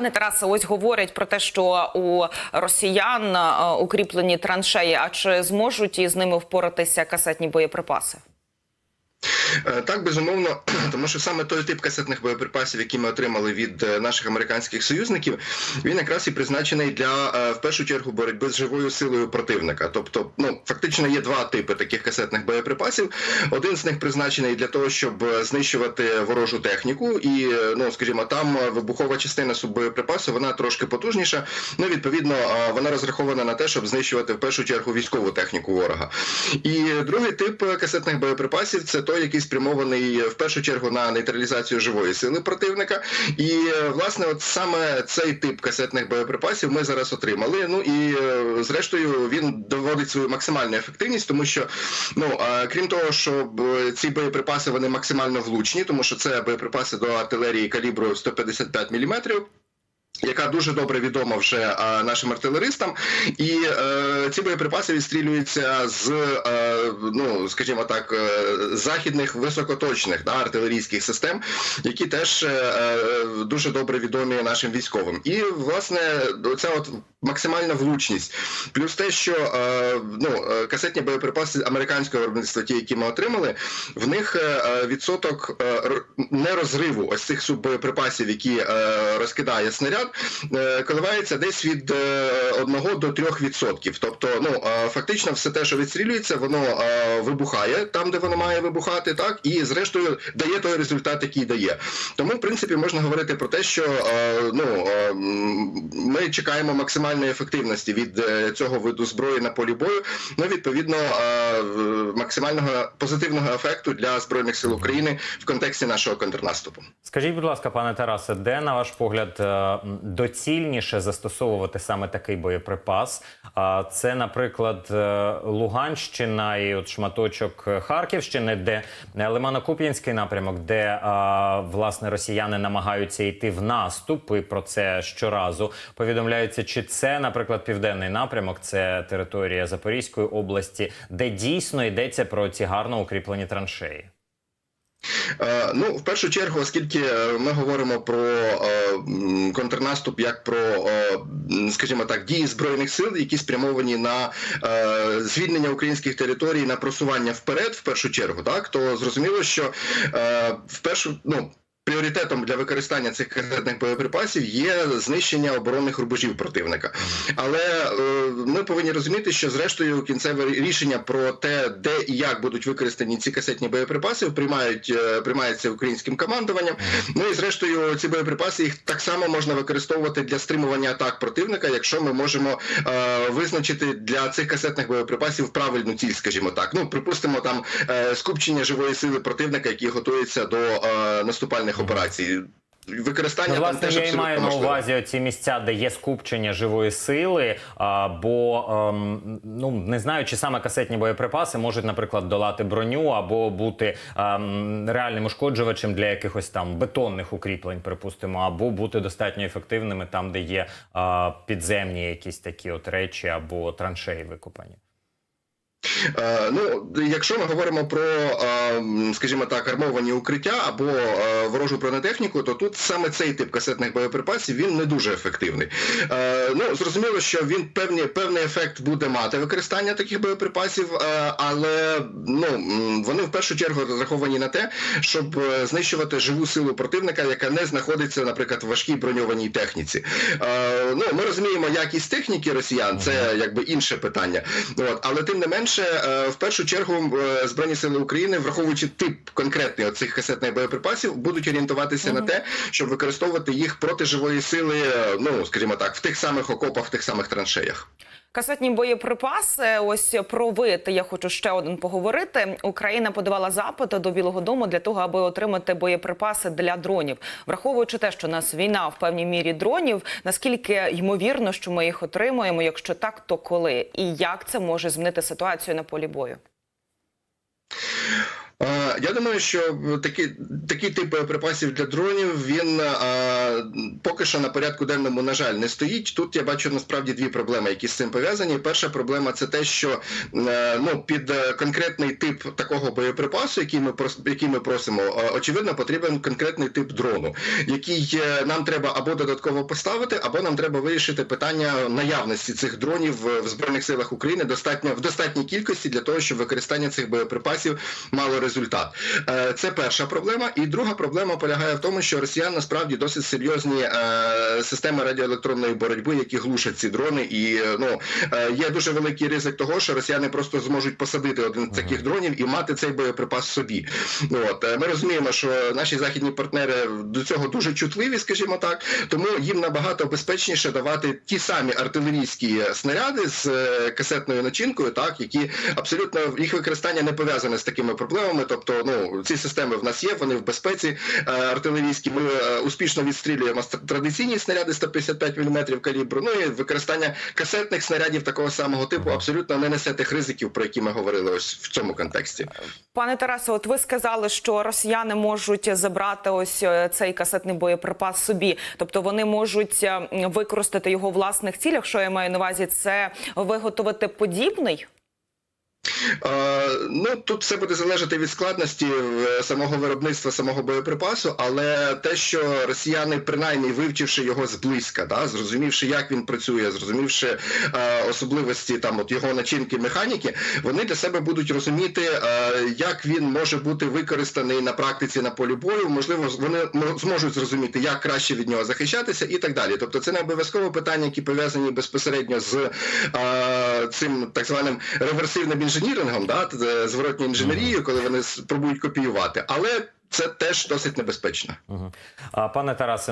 Пане Тарасе, ось говорять про те, що у росіян е, укріплені траншеї. А чи зможуть із ними впоратися касетні боєприпаси? Е, Так, безумовно, тому що саме той тип касетних боєприпасів, які ми отримали від е, наших американських союзників, він якраз і призначений для е, в першу чергу боротьби з живою силою противника. Тобто, ну фактично є два типи таких касетних боєприпасів. Один з них призначений для того, щоб знищувати ворожу техніку, і ну скажімо, там вибухова частина суббоєприпасу, вона трошки потужніша. Ну відповідно, вона розрахована на те, щоб знищувати в першу чергу військову техніку ворога. І другий тип касетних боєприпасів це той, який спрямований в першу чергу на нейтралізацію живої сили противника. І е, власне, от саме цей тип касетних боєприпасів ми зараз отримали. Ну і е, зрештою він доводить свою максимальну ефективність, тому що ну крім того, що ці боєприпаси вони максимально влучні, тому що це боєприпаси до артилерії калібру 155 мм. Яка дуже добре відома вже а, нашим артилеристам, і е, ці боєприпаси відстрілюються з, е, ну скажімо так, е, західних високоточних да, артилерійських систем, які теж е, е, дуже добре відомі нашим військовим. І власне ця от максимальна влучність, плюс те, що е, ну е, касетні боєприпаси американського виробництва, ті, які ми отримали, в них е, відсоток нерозриву ось цих суббоєприпасів, які розкидає снаряд, коливається десь від е, 1 до 3%. Тобто, ну фактично, все те, що відстрілюється, воно вибухає там, де воно має вибухати, так і зрештою дає той результат, який дає. Тому, в принципі, можна говорити про те, що ну ми чекаємо максимальної ефективності від е, цього виду зброї на полі бою. Ну, відповідно, е, максимального позитивного ефекту для збройних сил України в контексті нашого контрнаступу. Скажіть, будь ласка, пане Тарасе, де на ваш погляд е, доцільніше застосовувати саме такий боєприпас? А Це, наприклад, Луганщина і от шматочок Харківщини, де Лимано-Куп'янський напрямок, де власне росіяни намагаються йти в наступ, і про це щоразу повідомляється. Чи це, наприклад, південний напрямок, це територія Запорізької області, де дійсно йдеться про ці гарно укріплені траншеї? Е, Ну, в першу чергу, оскільки е, ми говоримо про е, контрнаступ як про, скажімо так, дії збройних сил, які спрямовані на звільнення українських територій, на просування вперед, в першу чергу, так то зрозуміло, що в першу ну. Пріоритетом для використання цих касетних боєприпасів є знищення оборонних рубежів противника. Але е, ми повинні розуміти, що зрештою кінцеве рішення про те, де і як будуть використані ці касетні боєприпаси, приймають е, приймається українським командуванням. Ну і зрештою, ці боєприпаси їх так само можна використовувати для стримування атак противника, якщо ми можемо е, визначити для цих касетних боєприпасів правильну ціль, скажімо так. Ну припустимо там е, скупчення живої сили противника, який готується до е, наступальних операцій. Використання Ну, власне, я і маю на увазі ці місця, де є скупчення живої сили. А, бо ем, ну не знаю, чи саме касетні боєприпаси можуть, наприклад, долати броню або бути ем, реальним ушкоджувачем для якихось там бетонних укріплень, припустимо, або бути достатньо ефективними там, де є підземні якісь такі от речі або траншеї викопані. Е, Ну, якщо ми говоримо про, е, скажімо так, армовані укриття або е, ворожу бронетехніку, то тут саме цей тип касетних боєприпасів він не дуже ефективний. Ну, зрозуміло, що він певні, певний ефект буде мати використання таких боєприпасів, але ну вони в першу чергу розраховані на те, щоб знищувати живу силу противника, яка не знаходиться, наприклад, в важкій броньованій техніці. Ну, ми розуміємо якість техніки росіян, це якби інше питання. От, але тим не менше, е, в першу чергу е, Збройні сили України, враховуючи тип конкретний оцих касетних боєприпасів, будуть орієнтуватися на те, щоб використовувати їх проти живої сили, е, ну скажімо так, в тих самих окопах, в тих самих траншеях. Касетні боєприпаси. Ось про вид я хочу ще один поговорити. Україна подавала запит до Білого Дому для того, аби отримати боєприпаси для дронів, враховуючи те, що у нас війна в певній мірі дронів. Наскільки ймовірно, що ми їх отримуємо? Якщо так, то коли і як це може змінити ситуацію на полі бою? Я думаю, що такий, такий тип боєприпасів для дронів він е, поки що на порядку денному, на жаль, не стоїть. Тут я бачу насправді дві проблеми, які з цим пов'язані. Перша проблема це те, що е, ну під е, конкретний тип такого боєприпасу, який ми який ми просимо, очевидно, потрібен конкретний тип дрону, який нам треба або додатково поставити, або нам треба вирішити питання наявності цих дронів в збройних силах України достатньо в достатній кількості для того, щоб використання цих боєприпасів мало результат. Е, Це перша проблема. І друга проблема полягає в тому, що росіян насправді досить серйозні е, системи радіоелектронної боротьби, які глушать ці дрони. І е, ну є дуже великий ризик того, що росіяни просто зможуть посадити один з таких дронів і мати цей боєприпас собі. От ми розуміємо, що наші західні партнери до цього дуже чутливі, скажімо так, тому їм набагато безпечніше давати ті самі артилерійські снаряди з касетною начинкою, так які абсолютно їх використання не пов'язане з такими проблемами. Тобто, ну ці системи в нас є, вони в безпеці е, артилерійські. Ми е, успішно відстрілюємо ст- традиційні снаряди 155 мм калібру. Ну і використання касетних снарядів такого самого типу абсолютно не несе тих ризиків, про які ми говорили ось в цьому контексті. Пане Тарасе, от ви сказали, що росіяни можуть забрати ось е, цей касетний боєприпас собі, тобто вони можуть е, використати його в власних цілях. Що я маю на увазі, це виготовити подібний. Ну тут все буде залежати від складності е, самого виробництва самого боєприпасу, але те, що росіяни, принаймні вивчивши його зблизька, да, зрозумівши, як він працює, зрозумівши е, особливості там от його начинки механіки, вони для себе будуть розуміти, е, як він може бути використаний на практиці на полі бою. Можливо, вони зможуть зрозуміти, як краще від нього захищатися, і так далі. Тобто, це не обов'язково питання, які пов'язані безпосередньо з е, цим так званим реверсивним інженірингом, да, т- зворотньою інженерією, коли вони спробують копіювати, але це теж досить небезпечно. Мгм. А, Пане Тарасе,